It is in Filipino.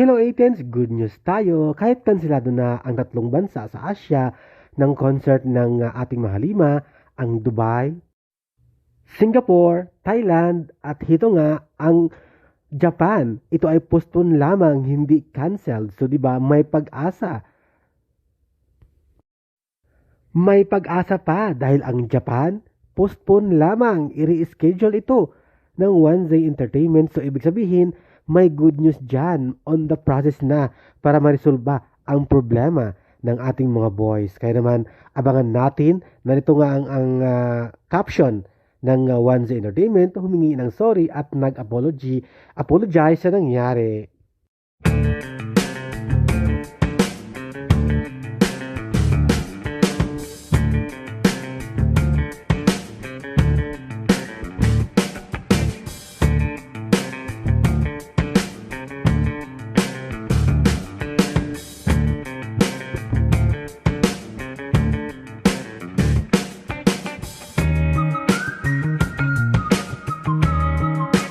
Hello Athens, good news tayo. Kahit kansilado na ang tatlong bansa sa Asia ng concert ng uh, ating mahalima, ang Dubai, Singapore, Thailand, at hito nga ang Japan. Ito ay postpone lamang, hindi canceled. So 'di ba, may pag-asa. May pag-asa pa dahil ang Japan postpone lamang, i-reschedule ito ng One Day Entertainment. So ibig sabihin, may good news dyan on the process na para marisolba ang problema ng ating mga boys. Kaya naman, abangan natin, narito nga ang, ang uh, caption ng uh, One Day Entertainment, humingi ng sorry at nag-apology, apologize sa nangyari.